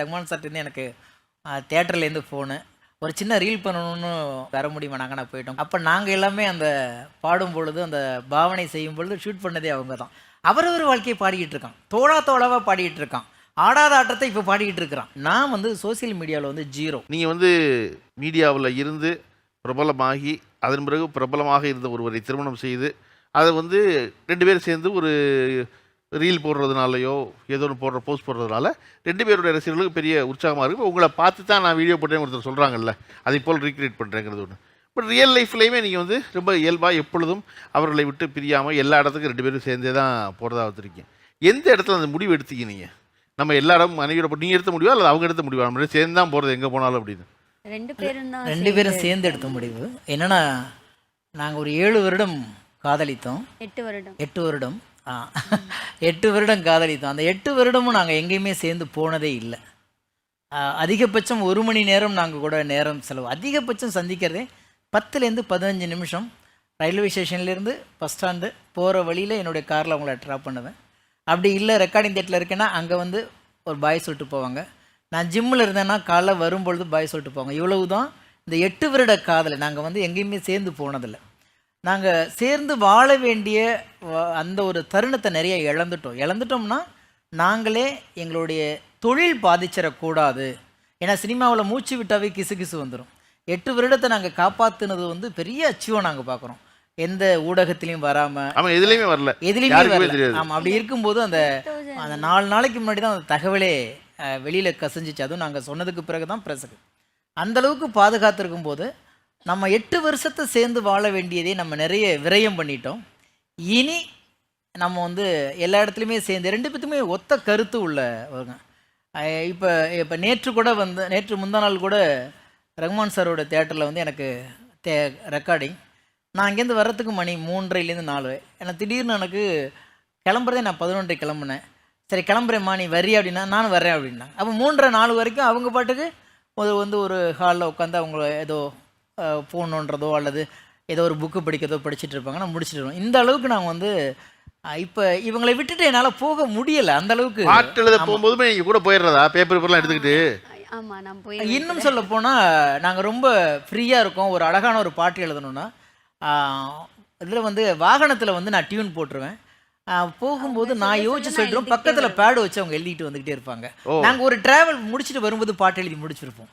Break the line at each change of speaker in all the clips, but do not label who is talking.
ரகுமான் சார்ட்டேருந்து எனக்கு தேட்டர்லேருந்து ஃபோனு ஒரு சின்ன ரீல் பண்ணணும்னு வர முடியுமா? நாங்கள் நான் போயிட்டோம். அப்போ நாங்கள் எல்லாமே அந்த பாடும் பொழுது அந்த பாவனை செய்யும் பொழுது ஷூட் பண்ணதே அவங்க தான். அவரவர் வாழ்க்கையை பாடிக்கிட்டு இருக்கான். தோழா தோழாவாக பாடிக்கிட்டு இருக்கான். ஆடாத ஆட்டத்தை இப்போ பாடிக்கிட்டு இருக்கிறான். நான் வந்து சோஷியல் மீடியாவில் வந்து ஜீரோ
நீங்கள் வந்து மீடியாவில் இருந்து பிரபலமாகி அதன் பிறகு பிரபலமாக இருந்த ஒருவரை திருமணம் செய்து அதை வந்து ரெண்டு பேரும் சேர்ந்து ஒரு ரீல் போடுறதுனாலயோ ஏதோ ஒன்று போடுற போஸ்ட் போடுறதுனால ரெண்டு பேருடைய ரசிகர்களுக்கு பெரிய உற்சாகமாக இருக்குது உங்களை பார்த்து தான் நான் வீடியோ போட்டேன்னு ஒருத்தர் சொல்கிறாங்கல்ல அதை போல் ரீக்ரியேட் பண்ணுறேங்கிறது ஒன்று பட் ரியல் லைஃப்லேயுமே நீங்கள் வந்து ரொம்ப இயல்பாக எப்பொழுதும் அவர்களை விட்டு பிரியாமல் எல்லா இடத்துக்கும் ரெண்டு பேரும் சேர்ந்தே தான் போகிறதா வச்சுருக்கீங்க எந்த இடத்துல அந்த முடிவு எடுத்தீங்க நீங்கள் நம்ம எல்லா இடமும் மனைவியோட போட்டு நீங்கள் எடுத்த முடிவா? அல்லது அவங்க எடுத்த முடிவா? நம்ம சேர்ந்து தான் போகிறது எங்கே போனாலும் அப்படின்னு.
ரெண்டு பேரும் தான்
ரெண்டு பேரும் சேர்ந்து எடுத்த முடிவு. என்னன்னா நாங்கள் ஒரு ஏழு வருடம் காதலித்தோம்.
எட்டு வருடம்.
எட்டு வருடம். எட்டு வருடம் காதலித்தோம். அந்த எட்டு வருடமும் நாங்கள் எங்கேயுமே சேர்ந்து போனதே இல்லை. அதிகபட்சம் ஒரு மணி நேரம் நாங்கள் கூட நேரம் செலவு. அதிகபட்சம் சந்திக்கிறதே பத்துலேருந்து பதினஞ்சு நிமிஷம். ரயில்வே ஸ்டேஷன்லேருந்து பஸ் ஸ்டாண்டு போகிற வழியில் என்னுடைய காரில் அவங்கள ட்ராப் பண்ணுவேன். அப்படி இல்லை ரெக்கார்டிங் தேட்டில் இருக்கேன்னா அங்கே வந்து ஒரு பாய் சொல்லிட்டு போவாங்க. நான் ஜிம்மில் இருந்தேன்னா காலைல வரும்பொழுது பாய் சொல்லிட்டு போவாங்க. இவ்வளவு தான் இந்த எட்டு வருட காதலை. நாங்கள் வந்து எங்கேயுமே சேர்ந்து போனதில்லை. நாங்கள் சேர்ந்து வாழ வேண்டிய அந்த ஒரு தருணத்தை நிறைய இழந்துட்டோம். இழந்துட்டோம்னா நாங்களே எங்களுடைய தொழில் பாதிச்சிடக்கூடாது. ஏன்னா சினிமாவில் மூச்சு விட்டாவே கிசு கிசு வந்துடும் எட்டு வருடத்தை நாங்கள் காப்பாற்றுனது வந்து பெரிய அச்சீவம் நாங்கள் பார்க்குறோம் எந்த ஊடகத்திலையும் வராமல்
ஆமாம் எதுலேயுமே வரல.
எதுலையுமே வரல. ஆமாம் அப்படி இருக்கும்போது அந்த அந்த நாலு நாளைக்கு முன்னாடி தான் அந்த தகவலே வெளியில கசிஞ்சிச்சு. அதுவும் நாங்கள் சொன்னதுக்கு பிறகு தான் பிரசகு அந்த அளவுக்கு பாதுகாத்திருக்கும் போது நம்ம எட்டு வருஷத்தை சேர்ந்து வாழ வேண்டியதே நம்ம நிறைய விரயம் பண்ணிட்டோம். இனி நம்ம வந்து எல்லா இடத்துலையுமே சேர்ந்து ரெண்டு பேத்துக்குமே ஒத்த கருத்து உள்ளவங்க இப்போ இப்போ நேற்று கூட வந்து நேற்று முந்தா நாள் கூட ரகுமான் சாரோட தேட்டரில் வந்து எனக்கு தே ரெக்கார்டிங் நான் அங்கேருந்து வர்றதுக்கு மணி மூன்றரைலேருந்து நாலு. ஏன்னா திடீர்னு எனக்கு கிளம்புறதே நான் பதினொன்றை கிளம்புனேன். சரி கிளம்புறேம்மா நீ வரி அப்படின்னா நானும் வரேன் அப்படின்னாங்க. அப்போ மூன்றரை நாலு வரைக்கும் அவங்க பாட்டுக்கு ஒரு வந்து ஒரு ஹாலில் உட்காந்து அவங்க ஏதோ ஃபோன் நோண்டுறதோ அல்லது ஏதோ ஒரு புக்கு படிக்கிறதோ படிச்சுட்டு இருப்பாங்க. நான் முடிச்சுட்டு வருவேன் இந்த அளவுக்கு நான் வந்து இப்போ இவங்களை விட்டுட்டு என்னால் போக முடியலை. அந்த அளவுக்கு.
பாட்டு எழுத போகும்போதுமே நீங்கள் கூட போயிடுறதா? பேப்பர் பேப்பர்லாம் எடுத்துக்கிட்டு.
ஆமா நான் போய்
இன்னும் சொல்ல போனால் நாங்கள் ரொம்ப ஃப்ரீயாக இருக்கோம். ஒரு அழகான ஒரு பாட்டு எழுதணும்னா இதில் வந்து வாகனத்தில் வந்து நான் டியூன் போட்டுருவேன். போகும்போது நான் யோசிச்சு சொல்லிடுவோம் பக்கத்தில் பேடு வச்சு அவங்க எழுதிட்டு வந்துக்கிட்டே இருப்பாங்க. நாங்கள் ஒரு டிராவல் முடிச்சுட்டு வரும்போது பாட்டு எழுதி முடிச்சிருப்போம்.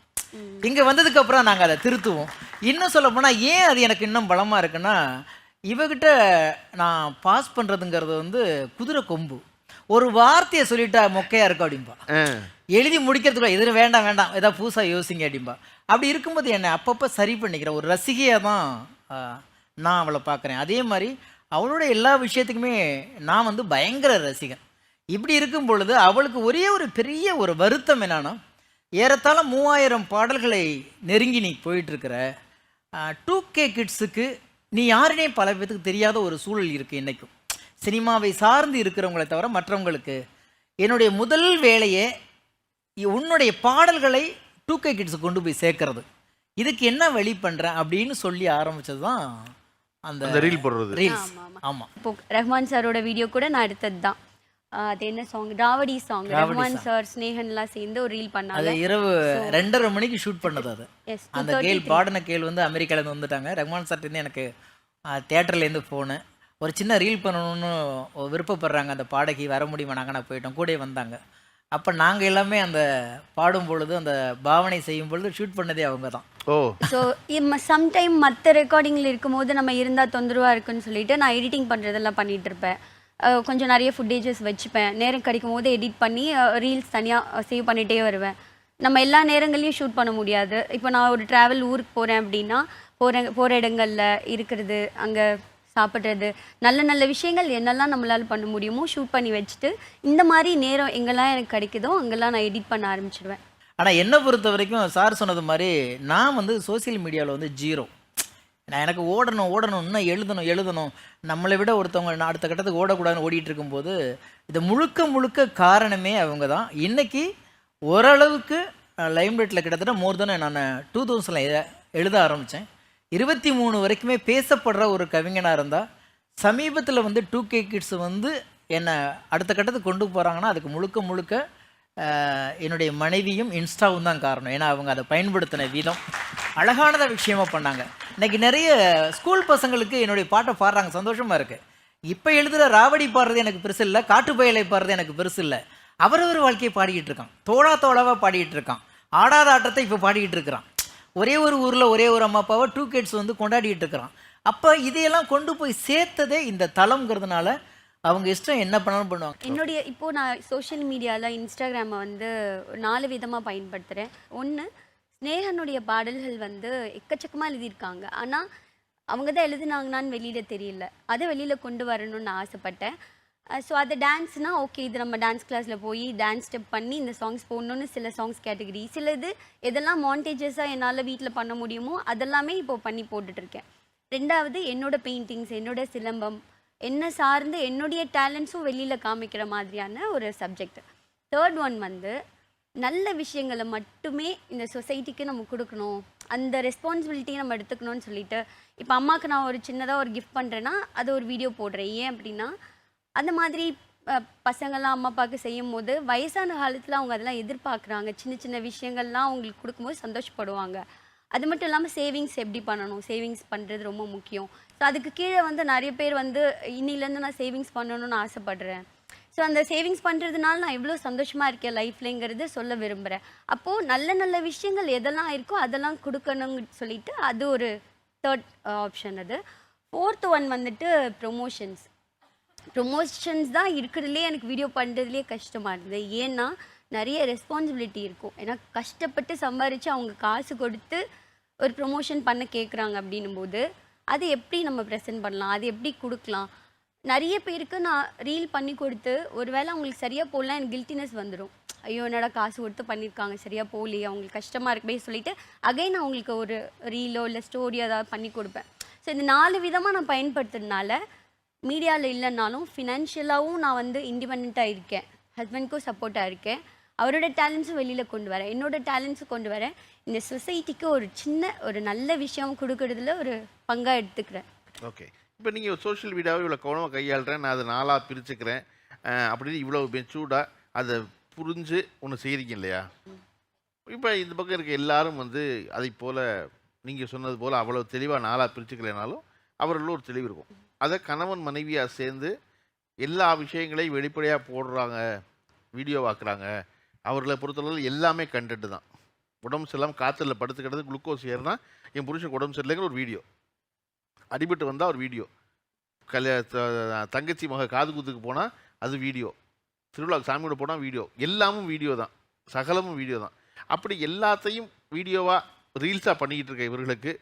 இங்கே வந்ததுக்கு அப்புறம் நாங்கள் அதை திருத்துவோம். இன்னும் சொல்ல போனால் ஏன் அது எனக்கு இன்னும் பலமாக இருக்குன்னா இவகிட்ட நான் பாஸ் பண்ணுறதுங்கிறது வந்து குதிரை கொம்பு. ஒரு வார்த்தையை சொல்லிட்டா மொக்கையா இருக்கும் அப்படிம்பா. எழுதி முடிக்கிறதுக்குள்ள எதிரும் வேண்டாம் வேண்டாம் ஏதாவது புதுசாக யோசிங்க அப்படிம்பா. அப்படி இருக்கும்போது என்னை அப்பப்போ சரி பண்ணிக்கிறேன் ஒரு ரசிகையாக தான் நான் அவளை பார்க்குறேன் அதே மாதிரி அவளோட எல்லா விஷயத்துக்குமே நான் வந்து பயங்கர ரசிகன். இப்படி இருக்கும் பொழுது அவளுக்கு ஒரே ஒரு பெரிய ஒரு வருத்தம் என்னன்னா ஏறத்தாழ மூவாயிரம் பாடல்களை நெருங்கி நீ போயிட்டுருக்கிற டூ கே கிட்ஸுக்கு நீ யாருனே பல பேத்துக்கு தெரியாத ஒரு சூழல் இருக்குது இன்றைக்கும் சினிமாவை சார்ந்து இருக்கிறவங்களை தவிர மற்றவங்களுக்கு. என்னுடைய முதல் வேலையே இ- உன்னுடைய பாடல்களை டூ கே கிட்ஸுக்கு கொண்டு போய் சேர்க்கறது. இதுக்கு என்ன வழி பண்ணுறேன் அப்படின்னு சொல்லி ஆரம்பிச்சது தான் அந்த
ரீல் போடுறது.
ரீல்ஸ்
ஆமா, ஆமா.
ஆமாம்
இப்போ ரஹ்மான் சாரோட வீடியோ கூட நான் எடுத்தது தான் அது என்ன song Ravadi song Rahman sir ஸ்னேகன்லாம் சேர்ந்து ஒரு ரீல்
அது
பண்ணாங்க
இரவு ரெண்டரை மணிக்கு ஷூட் பண்ணது அது. அந்த கேள் பாடின கேள் வந்து அமெரிக்காலேருந்து வந்துட்டாங்க. ரஹ்மான் சார்ட்டேருந்து எனக்கு தேட்டர்லேருந்து ஃபோனு ஒரு சின்ன ரீல் பண்ணணும்னு விருப்பப்படுறாங்க. அந்த பாடகி வர முடியுமா? நாங்கள் நான் போயிட்டோம். கூடயே வந்தாங்க. அப்போ நாங்கள் எல்லாமே அந்த பாடும் பொழுது அந்த பாவனை செய்யும் பொழுது ஷூட் பண்ணதே அவங்க தான்.
ஓ.
ஸோ சம்டைம் மற்ற ரெக்கார்டிங்கில் இருக்கும்போது நம்ம இருந்தால் தொந்தரவாக இருக்குன்னு சொல்லிட்டு நான் எடிட்டிங் பண்ணுறதெல்லாம் பண்ணிட்டு இருப்பேன். கொஞ்சம் நிறைய ஃபுட்டேஜஸ் வச்சுப்பேன். நேரம் கிடைக்கும் போது எடிட் பண்ணி ரீல்ஸ் தனியாக சேவ் பண்ணிகிட்டே வருவேன். நம்ம எல்லா நேரங்களையும் ஷூட் பண்ண முடியாது. இப்போ நான் ஒரு ட்ராவல் ஊருக்கு போகிறேன் அப்படின்னா போகிற போகிற இடங்களில் இருக்கிறது அங்கே சாப்பிட்றது நல்ல நல்ல விஷயங்கள் என்னெல்லாம் நம்மளால் பண்ண முடியுமோ ஷூட் பண்ணி வச்சுட்டு இந்த மாதிரி நேரம் எங்கெல்லாம் எனக்கு கிடைக்குதோ அங்கெல்லாம் நான் எடிட் பண்ண ஆரம்பிச்சிடுவேன்
ஆனால் என்னை பொறுத்த வரைக்கும் சார் சொன்னது மாதிரி நான் வந்து சோஷியல் மீடியாவில் வந்து ஜீரோ நான் எனக்கு ஓடணும் ஓடணும் இன்னும் எழுதணும் எழுதணும். நம்மளை விட ஒருத்தவங்க நான் அடுத்த கட்டத்துக்கு ஓடக்கூடாதுன்னு ஓடிட்டு இருக்கும்போது இது முழுக்க முழுக்க காரணமே அவங்க தான் இன்னைக்கு ஓரளவுக்கு லைம்லைட்டில் கிட்டத்தட்ட மோர் தென் நான் டூ தௌசண்டில் எழுத ஆரம்பித்தேன் இருபத்தி மூணு வரைக்குமே பேசப்படுற ஒரு கவிஞனாக இருந்தால் சமீபத்தில் வந்து டூ கே கிட்ஸ் வந்து என்னை அடுத்த கட்டத்துக்கு கொண்டு போகிறாங்கன்னா அதுக்கு முழுக்க முழுக்க என்னுடைய மனைவியும் இன்ஸ்டாவும் தான் காரணம். ஏன்னா அவங்க அதை பயன்படுத்தின விதம். அழகானதாக விஷயமா பண்ணாங்க. இன்னைக்கு நிறைய ஸ்கூல் பசங்களுக்கு என்னுடைய பாட்டை பாடுறாங்க. சந்தோஷமா இருக்கு. இப்போ எழுதுகிற ராவடி பாடுறது எனக்கு பெருசு இல்லை. காட்டுப்பயலை பாடுறது எனக்கு பெருசு இல்லை. அவரவர் வாழ்க்கையை பாடிக்கிட்டு இருக்கான். தோழா தோழாவாக பாடிக்கிட்டு இருக்கான். ஆடாத ஆட்டத்தை இப்போ பாடிக்கிட்டு இருக்கிறான். ஒரே ஒரு ஊரில் ஒரே ஒரு அம்மா அப்பாவை டூ கிட்ஸ் வந்து கொண்டாடிட்டு இருக்கிறான். அப்போ இதையெல்லாம் கொண்டு போய் சேர்த்ததே இந்த தளம்ங்கிறதுனால அவங்க இஷ்டம் என்ன பண்ணாலும் பண்ணுவாங்க.
என்னுடைய இப்போ நான் சோஷியல் மீடியாவில் இன்ஸ்டாகிராமை வந்து நாலு விதமாக பயன்படுத்துகிறேன் ஒன்று நேரனுடைய பாடல்கள் வந்து எக்கச்சக்கமாக எழுதியிருக்காங்க. ஆனால் அவங்க தான் எழுதுனாங்கன்னு வெளியில் தெரியல. அதை வெளியில் கொண்டு வரணும்னு நான் ஆசைப்பட்டேன். ஸோ அது டான்ஸ்னால் ஓகே இது நம்ம டான்ஸ் கிளாஸில் போய் டான்ஸ் ஸ்டெப் பண்ணி இந்த சாங்ஸ் போடணும்னு சில சாங்ஸ் கேட்டகரி சில இது எதெல்லாம் மாண்டேஜஸாக என்னால் வீட்டில் பண்ண முடியுமோ அதெல்லாமே இப்போ பண்ணி போட்டுட்ருக்கேன். ரெண்டாவது என்னோட பெயிண்டிங்ஸ் என்னோட சிலம்பம் என்ன சார்ந்து என்னுடைய டேலண்ட்ஸும் வெளியில் காமிக்கிற மாதிரியான ஒரு சப்ஜெக்ட் தேர்ட் ஒன் வந்து நல்ல விஷயங்களை மட்டுமே இந்த சொசைட்டிக்கு நம்ம கொடுக்கணும். அந்த ரெஸ்பான்சிபிலிட்டியை நம்ம எடுத்துக்கணும்னு சொல்லிட்டு இப்போ அம்மாவுக்கு நான் ஒரு சின்னதாக ஒரு கிஃப்ட் பண்ணுறேன்னா அது ஒரு வீடியோ போடுறேன். ஏன் அப்படின்னா அந்த மாதிரி பசங்கள்லாம் அம்மா அப்பாவுக்கு செய்யும் போது வயசான காலத்தில் அவங்க அதெல்லாம் எதிர்பார்க்குறாங்க. சின்ன சின்ன விஷயங்கள்லாம் அவங்களுக்கு கொடுக்கும்போது சந்தோஷப்படுவாங்க. அது மட்டும் இல்லாமல் சேவிங்ஸ் எப்படி பண்ணணும்? சேவிங்ஸ் பண்ணுறது ரொம்ப முக்கியம். ஸோ அதுக்கு கீழே வந்து நிறைய பேர் வந்து இன்னிலேருந்து நான் சேவிங்ஸ் பண்ணணும்னு ஆசைப்படுறேன். ஸோ அந்த சேவிங்ஸ் பண்ணுறதுனால நான் எவ்வளோ சந்தோஷமாக இருக்கேன் லைஃப்லங்கிறது சொல்ல விரும்புகிறேன் அப்போது நல்ல நல்ல விஷயங்கள் எதெல்லாம் இருக்கோ அதெல்லாம் கொடுக்கணும்னு சொல்லிட்டு அது ஒரு தேர்ட் ஆப்ஷன் uh, அது. ஃபோர்த் ஒன் வந்துட்டு ப்ரொமோஷன்ஸ் ப்ரொமோஷன்ஸ் தான் இருக்கிறதுலே எனக்கு வீடியோ பண்ணுறதுலேயே கஷ்டமாக இருந்தது. ஏன்னா நிறைய ரெஸ்பான்சிபிலிட்டி இருக்கும். ஏன்னா கஷ்டப்பட்டு சம்பாரித்து அவங்க காசு கொடுத்து ஒரு ப்ரொமோஷன் பண்ண கேட்குறாங்க அப்படின்னும் போது அது எப்படி நம்ம ப்ரெசென்ட் பண்ணலாம்? அது எப்படி கொடுக்கலாம்? நிறைய பேருக்கு நான் ரீல் பண்ணி கொடுத்து ஒருவேளை அவங்களுக்கு சரியாக போடலாம் எனக்கு கில்ட்டினஸ் வந்துடும் ஐயோ என்னடா காசு கொடுத்து பண்ணியிருக்காங்க சரியாக போகலையே அவங்களுக்கு கஷ்டமாக இருக்குமே சொல்லிட்டு அகைன் அவங்களுக்கு ஒரு ரீலோ இல்லை ஸ்டோரியோ ஏதாவது பண்ணி கொடுப்பேன். ஸோ இந்த நாலு விதமாக நான் பயன்படுத்துறதுனால மீடியாவில் இல்லைனாலும் ஃபினான்ஷியலாகவும் நான் வந்து இண்டிபெண்ட்டாக இருக்கேன். ஹஸ்பண்ட்க்கும் சப்போர்ட்டாக இருக்கேன். அவரோட டேலண்ட்ஸும் வெளியில் கொண்டு வரேன். என்னோட டேலண்ட்ஸும் கொண்டு வரேன். இந்த சொசைட்டிக்கு ஒரு சின்ன ஒரு நல்ல விஷயம் கொடுக்கறதுல ஒரு பங்காக எடுத்துக்கிறேன்.
ஓகே இப்போ நீங்கள் சோஷியல் மீடியாவை இவ்வளோ கவனமாக கையாளுறேன். நான் அதை நாளாக பிரிச்சுக்கிறேன். அப்படின்னு இவ்வளோ மெச்சூர்டாக அதை புரிஞ்சு ஒன்று செய்கிறீங்க இல்லையா? இப்போ இந்த பக்கம் இருக்க எல்லாரும் வந்து அதை போல் நீங்கள் சொன்னது போல் அவ்வளோ தெளிவாக நாளாக பிரிச்சுக்கலைனாலும் அவர்களும் ஒரு தெளிவு இருக்கும். அதை கணவன் மனைவியாக சேர்ந்து எல்லா விஷயங்களையும் வெளிப்படையாக போடுறாங்க வீடியோவாக்குறாங்க அவர்களை பொறுத்தளவு எல்லாமே கண்டென்ட் தான். உடம்பு சரியில்லாமல் காற்றுல படுத்துக்கிறது குளுக்கோஸ் ஏறினா என் புருஷனுக்கு உடம்பு சரியில்லைங்கிற ஒரு வீடியோ அடிபட்டு வந்தால் ஒரு வீடியோ. கல்யா த- தங்கச்சி மக காது குத்துக்கு போனால் அது வீடியோ. திருவிழாவுக்கு சாமியோட போனால் வீடியோ. எல்லாமும் வீடியோ தான். சகலமும் வீடியோ தான். அப்படி எல்லாத்தையும் வீடியோவாக ரீல்ஸாக பண்ணிக்கிட்டு இருக்க இவர்களுக்கு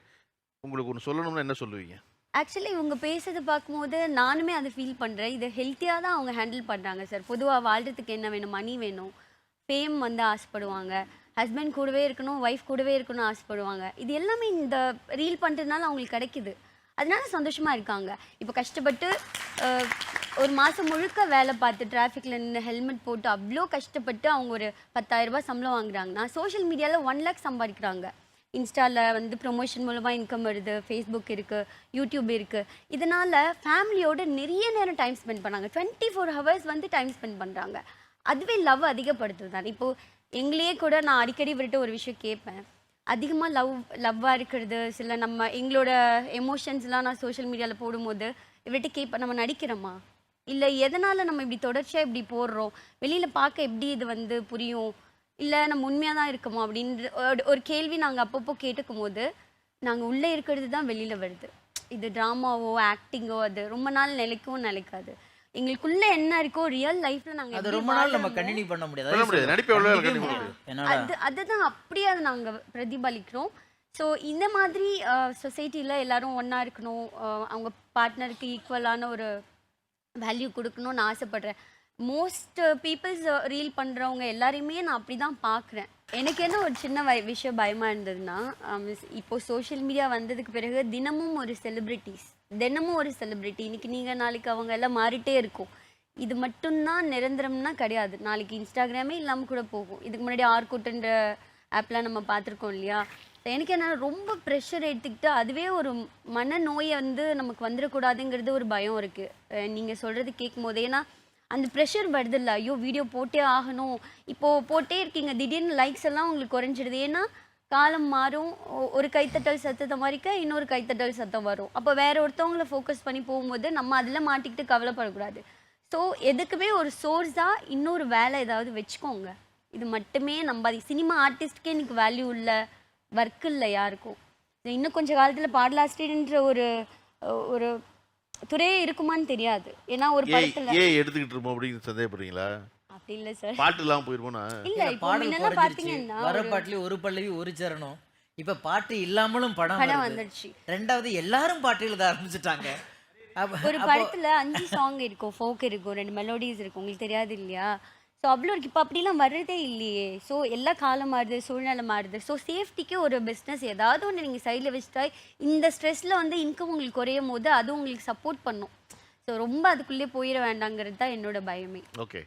உங்களுக்கு ஒன்று சொல்லணும்னு என்ன சொல்லுவீங்க?
ஆக்சுவலி இவங்க பேசுறதை பார்க்கும்போது நானுமே அதை ஃபீல் பண்ணுறேன் இதை ஹெல்த்தியாக தான் அவங்க ஹேண்டில் பண்ணுறாங்க சார் பொதுவாக வாழ்றதுக்கு என்ன வேணும்? மணி வேணும். ஃபேம் வந்து ஆசைப்படுவாங்க. ஹஸ்பண்ட் கூடவே இருக்கணும் ஒய்ஃப் கூடவே இருக்கணும்னு ஆசைப்படுவாங்க. இது எல்லாமே இந்த ரீல் பண்ணுறதுனால அவங்களுக்கு கிடைக்குது. அதனால சந்தோஷமாக இருக்காங்க. இப்போ கஷ்டப்பட்டு ஒரு மாதம் முழுக்க வேலை பார்த்து டிராஃபிக்கில் நின்று ஹெல்மெட் போட்டு அவ்வளோ கஷ்டப்பட்டு அவங்க ஒரு பத்தாயிரரூபா சம்பளம் வாங்குறாங்கன்னா சோஷியல் மீடியாவில் ஒன் லேக் சம்பாதிக்கிறாங்க. இன்ஸ்டாவில் வந்து ப்ரொமோஷன் மூலமாக இன்கம் வருது ஃபேஸ்புக் இருக்குது யூடியூப் இருக்குது இதனால் ஃபேமிலியோடு நிறைய நேரம் டைம் ஸ்பெண்ட் பண்ணாங்க டுவெண்ட்டி ஃபோர் ஹவர்ஸ் வந்து டைம் ஸ்பெண்ட் பண்ணுறாங்க அதுவே லவ் அதிகப்படுத்துது தான் இப்போது எங்களையே கூட நான் அடிக்கடி விட்டு ஒரு விஷயம் கேட்பேன். அதிகமாக லவ் லவ்வாக இருக்கிறது சில நம்ம எங்களோட எமோஷன்ஸ்லாம் நான் சோஷியல் மீடியாவில் போடும்போது இவர்கிட்ட கேட்பேன் நம்ம நடிக்கிறோமா? இல்லை எதனால் நம்ம இப்படி தொடர்ச்சியாக இப்படி போடுறோம்? வெளியில் பார்க்க எப்படி இது வந்து புரியும்? இல்லை நம்ம உண்மையாக தான் இருக்கோமா? அப்படின்ற ஒரு- ஒரு கேள்வி நாங்கள் அப்பப்போ கேட்டுக்கும் போது நாங்கள் உள்ளே இருக்கிறது தான் வெளியில் வருது. இது ட்ராமாவோ ஆக்டிங்கோ அது ரொம்ப நாள் நிலைக்கவும் நிலைக்காது. எங்களுக்குள்ள என்ன இருக்கோ ரியல் லைஃப்ல நாங்க
அது
எப்படி
ரொம்ப நாள் நம்ம
வாழ்றோமோ,
கண்டினியூ பண்ண முடியாது.
பண்ண முடியாது. நடிப்பை எவ்வளவு நாள்
முடியாது. என்னடா?
அது அதுதான் அப்படியே அதை நாங்க பிரதிபலிக்கிறோம். ஸோ இந்த மாதிரி சொசைட்டியில் எல்லாரும் ஒண்ணா இருக்கணும். அஹ், அவங்க பார்ட்னருக்கு ஈக்குவலான ஒரு வேல்யூ கொடுக்கணும்னு ஆசைப்படுறேன். மோஸ்ட் பீப்புள்ஸ் ரீல் பண்ணுறவங்க எல்லாரையுமே நான் அப்படி தான் பார்க்குறேன். எனக்கு என்ன ஒரு சின்ன வய- விஷயம் பயமாக இருந்ததுன்னா um, இப்போ சோஷியல் மீடியா வந்ததுக்கு பிறகு தினமும் ஒரு செலிப்ரிட்டிஸ் தினமும் ஒரு செலிப்ரிட்டி இன்றைக்கி நீங்கள் நாளைக்கு அவங்க எல்லாம் மாறிட்டே இருக்கும். இது மட்டும்தான் நிரந்தரம்னா கிடையாது. நாளைக்கு இன்ஸ்டாகிராமே இல்லாமல் கூட போகும். இதுக்கு முன்னாடி ஆர்கூட்டுன்ற ஆப்லாம் நம்ம பார்த்துருக்கோம் இல்லையா? எனக்கு என்ன ரொம்ப ப்ரெஷர் எடுத்துக்கிட்டு அதுவே ஒரு மனநோயை வந்து நமக்கு வந்துடக்கூடாதுங்கிறது ஒரு பயம் இருக்குது நீங்கள் சொல்கிறது கேட்கும் போது ஏன்னா அந்த ப்ரெஷர் வருதில்ல. ஐயோ வீடியோ போட்டே ஆகணும். இப்போது போட்டே இருக்கீங்க. திடீர்னு லைக்ஸ் எல்லாம் உங்களுக்கு குறைஞ்சிடுது. ஏன்னா காலம் மாறும். ஒரு கைத்தட்டல் சத்தத்தை மாதிரிக்க இன்னொரு கைத்தட்டல் சத்தம் வரும். அப்போ வேற ஒருத்தவங்கள ஃபோக்கஸ் பண்ணி போகும்போது நம்ம அதில் மாட்டிக்கிட்டு கவலைப்படக்கூடாது. ஸோ எதுக்குமே ஒரு சோர்ஸாக இன்னொரு வேலை ஏதாவது வச்சுக்கோங்க. இது மட்டுமே நம்பாதி சினிமா ஆர்டிஸ்ட்கே இன்னைக்கு வேல்யூ இல்லை ஒர்க் இல்லை யாருக்கும். இன்னும் கொஞ்ச காலத்தில் பாடலாசிரியர்ன்ற ஒரு ஒரு துறையே இருக்குமான்னு தெரியாது. ஏன்னா ஒரு படத்தில்
ஏ எடுத்துக்கிட்டு இருப்போம் அப்படின்னு சந்தேகப்படுறீங்களா?
இல்லை சார்.
பாட்டு இல்லாமல் போயிருப்போனா
இல்லை இப்போ
பாடல்
முன்னெல்லாம்
குறைஞ்சிருச்சு.
பார்த்தீங்கன்னா
வர பாட்டுலயும் ஒரு பல்லவி ஒரு சரணம். இப்ப பாட்டு இல்லாமலும் படம்
படம்
வருது.
வந்துடுச்சு
ரெண்டாவது எல்லாரும் பாட்டு எழுத ஆரம்பிச்சிட்டாங்க. அப்ப-
ஒரு
அப்போ-
படத்துல அஞ்சு சாங் இருக்கும். ஃபோக் இருக்கும் ரெண்டு மெலோடிஸ் இருக்கும். உங்களுக்கு தெரியாது இல்லையா? ஸோ அவ்வளோ இருக்கு. இப்போ அப்படிலாம் வர்றதே இல்லையே. ஸோ எல்லா காலம் மாறுது சூழ்நிலை மாறுது. ஸோ சேஃப்டிக்கு ஒரு பிஸ்னஸ் ஏதாவது ஒன்று நீங்கள் சைடில் வச்சுட்டா இந்த ஸ்ட்ரெஸ்ஸில் வந்து இன்கம் உங்களுக்கு குறையும் போது அது உங்களுக்கு சப்போர்ட் பண்ணும். ஸோ ரொம்ப அதுக்குள்ளே போயிட வேண்டாங்கிறது தான் என்னோட பயமே.
ஓகே